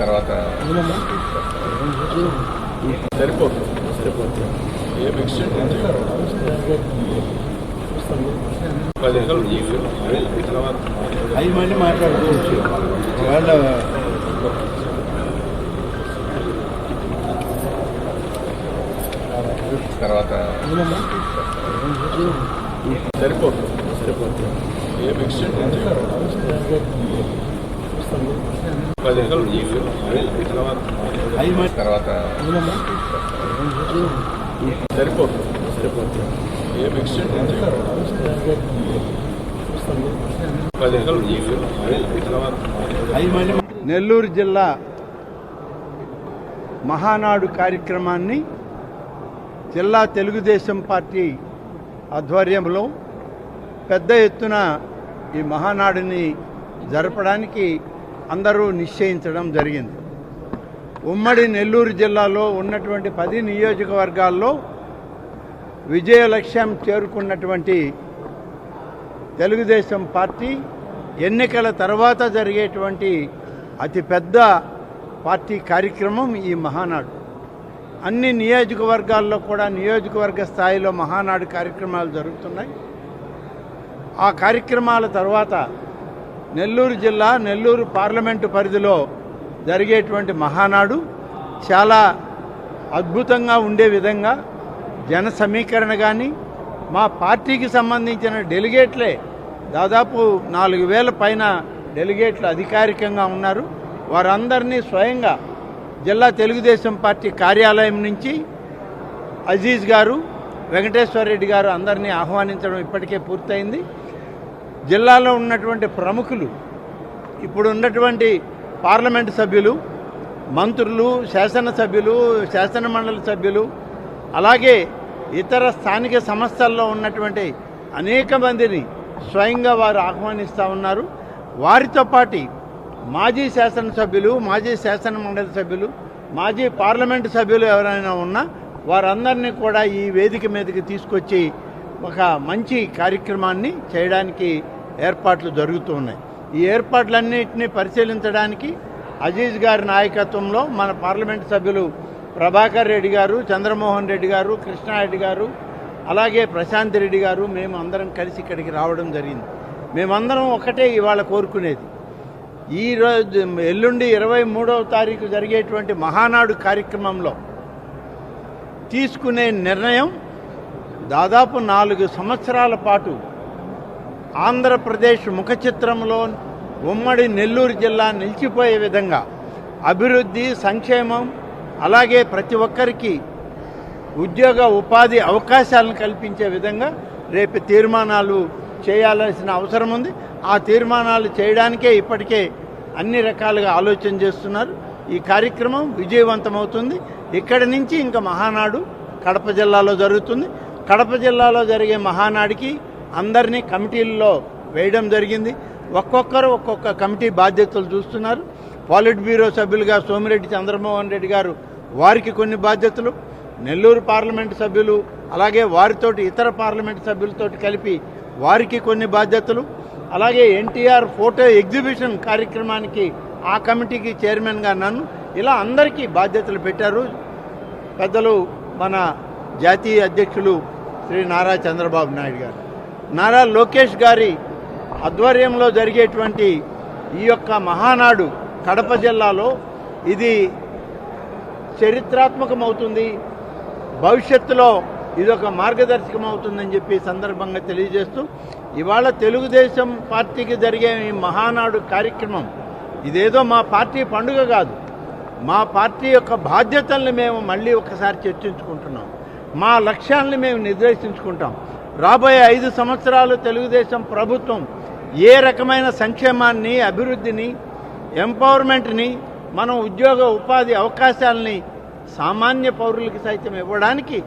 తర్వాత సరిపోతుంది సరిపోతుంది. ఏం ఎక్స్టెండ్ పది ఎకరాలు తర్వాత అవి మళ్ళీ మాట్లాడుకోవచ్చు. వాళ్ళ తర్వాత సరిపోతుంది సరిపోతుంది. ఏం ఎక్స్టెండ్ తర్వాత సరిపోతుంది. సరిపోతుంది. ఏం ఎక్స్టెండ్ నెల్లూరు జిల్లా మహానాడు కార్యక్రమాన్ని జిల్లా తెలుగుదేశం పార్టీ ఆధ్వర్యంలో పెద్ద ఎత్తున ఈ మహానాడుని జరపడానికి అందరూ నిశ్చయించడం జరిగింది. ఉమ్మడి నెల్లూరు జిల్లాలో ఉన్నటువంటి పది నియోజకవర్గాల్లో విజయ లక్ష్యం చేరుకున్నటువంటి తెలుగుదేశం పార్టీ ఎన్నికల తర్వాత జరిగేటువంటి అతిపెద్ద పార్టీ కార్యక్రమం ఈ మహానాడు. అన్ని నియోజకవర్గాల్లో కూడా నియోజకవర్గ స్థాయిలో మహానాడు కార్యక్రమాలు జరుగుతున్నాయి. ఆ కార్యక్రమాల తర్వాత నెల్లూరు జిల్లా నెల్లూరు పార్లమెంటు పరిధిలో జరిగేటువంటి మహానాడు చాలా అద్భుతంగా ఉండే విధంగా జన సమీకరణ కానీ మా పార్టీకి సంబంధించిన డెలిగేట్లే దాదాపు నాలుగు వేల పైన డెలిగేట్లు అధికారికంగా ఉన్నారు. వారందరినీ స్వయంగా జిల్లా తెలుగుదేశం పార్టీ కార్యాలయం నుంచి అజీజ్ గారు వెంకటేశ్వర రెడ్డి గారు అందరినీ ఆహ్వానించడం ఇప్పటికే పూర్తయింది. జిల్లాలో ఉన్నటువంటి ప్రముఖులు ఇప్పుడు ఉన్నటువంటి పార్లమెంటు సభ్యులు మంత్రులు శాసనసభ్యులు శాసనమండలి సభ్యులు అలాగే ఇతర స్థానిక సంస్థల్లో ఉన్నటువంటి అనేక మందిని స్వయంగా వారు ఆహ్వానిస్తూ ఉన్నారు. వారితో పాటు మాజీ శాసనసభ్యులు మాజీ శాసన మండలి సభ్యులు మాజీ పార్లమెంటు సభ్యులు ఎవరైనా ఉన్నా వారందరినీ కూడా ఈ వేదిక మీదకి తీసుకొచ్చి ఒక మంచి కార్యక్రమాన్ని చేయడానికి ఏర్పాట్లు జరుగుతూ ఉన్నాయి. ఈ ఏర్పాట్లన్నింటినీ పరిశీలించడానికి అజీజ్ గారి నాయకత్వంలో మన పార్లమెంట్ సభ్యులు ప్రభాకర్ రెడ్డి గారు చంద్రమోహన్ రెడ్డి గారు కృష్ణారెడ్డి గారు అలాగే ప్రశాంత్ రెడ్డి గారు మేము అందరం కలిసి ఇక్కడికి రావడం జరిగింది. మేమందరం ఒకటే ఇవాళ కోరుకునేది. ఈ రోజు ఎల్లుండి ఇరవై మూడవ తారీఖు జరిగేటువంటి మహానాడు కార్యక్రమంలో తీసుకునే నిర్ణయం దాదాపు నాలుగు సంవత్సరాల పాటు ఆంధ్రప్రదేశ్ ముఖ చిత్రంలో ఉమ్మడి నెల్లూరు జిల్లా నిలిచిపోయే విధంగా అభివృద్ధి సంక్షేమం అలాగే ప్రతి ఒక్కరికి ఉద్యోగ ఉపాధి అవకాశాలను కల్పించే విధంగా రేపు తీర్మానాలు చేయాల్సిన అవసరం ఉంది. ఆ తీర్మానాలు చేయడానికే ఇప్పటికే అన్ని రకాలుగా ఆలోచన చేస్తున్నారు. ఈ కార్యక్రమం విజయవంతమవుతుంది. ఇక్కడి నుంచి ఇంకా మహానాడు కడప జిల్లాలో జరుగుతుంది. కడప జిల్లాలో జరిగే మహానాడికి అందరినీ కమిటీల్లో వేయడం జరిగింది. ఒక్కొక్కరు ఒక్కొక్క కమిటీ బాధ్యతలు చూస్తున్నారు. పాలిట్ బ్యూరో సభ్యులుగా సోమిరెడ్డి చంద్రమోహన్ రెడ్డి గారు వారికి కొన్ని బాధ్యతలు. నెల్లూరు పార్లమెంటు సభ్యులు అలాగే వారితోటి ఇతర పార్లమెంటు సభ్యులతోటి కలిపి వారికి కొన్ని బాధ్యతలు. అలాగే ఎన్టీఆర్ ఫోటో ఎగ్జిబిషన్ కార్యక్రమానికి ఆ కమిటీకి చైర్మన్గా నన్ను ఇలా అందరికీ బాధ్యతలు పెట్టారు. పెద్దలు మన జాతీయ అధ్యక్షులు శ్రీ నారా చంద్రబాబు నాయుడు గారు. నారా లోకేష్ గారి ఆధ్వర్యంలో జరిగేటువంటి ఈ యొక్క మహానాడు కడప జిల్లాలో ఇది చరిత్రాత్మకమవుతుంది. భవిష్యత్తులో ఇది ఒక మార్గదర్శకం అవుతుందని చెప్పి సందర్భంగా తెలియజేస్తూ ఇవాళ తెలుగుదేశం పార్టీకి జరిగే ఈ మహానాడు కార్యక్రమం ఇదేదో మా పార్టీ పండుగ కాదు. మా పార్టీ యొక్క బాధ్యతల్ని మేము మళ్ళీ ఒకసారి చర్చించుకుంటున్నాం. మా లక్ష్యాల్ని మేము నిర్దేశించుకుంటాం. రాబోయే ఐదు సంవత్సరాలు తెలుగుదేశం ప్రభుత్వం ఏ రకమైన సంక్షేమాన్ని అభివృద్ధిని ఎంపవర్మెంట్ని మనం ఉద్యోగ ఉపాధి అవకాశాలని సామాన్య పౌరులకి సైతం ఇవ్వడానికి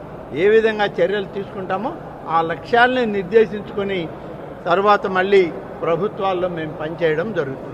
ఏ విధంగా చర్యలు తీసుకుంటామో ఆ లక్ష్యాల్ని నిర్దేశించుకొని తర్వాత మళ్ళీ ప్రభుత్వాల్లో మేము పనిచేయడం జరుగుతుంది.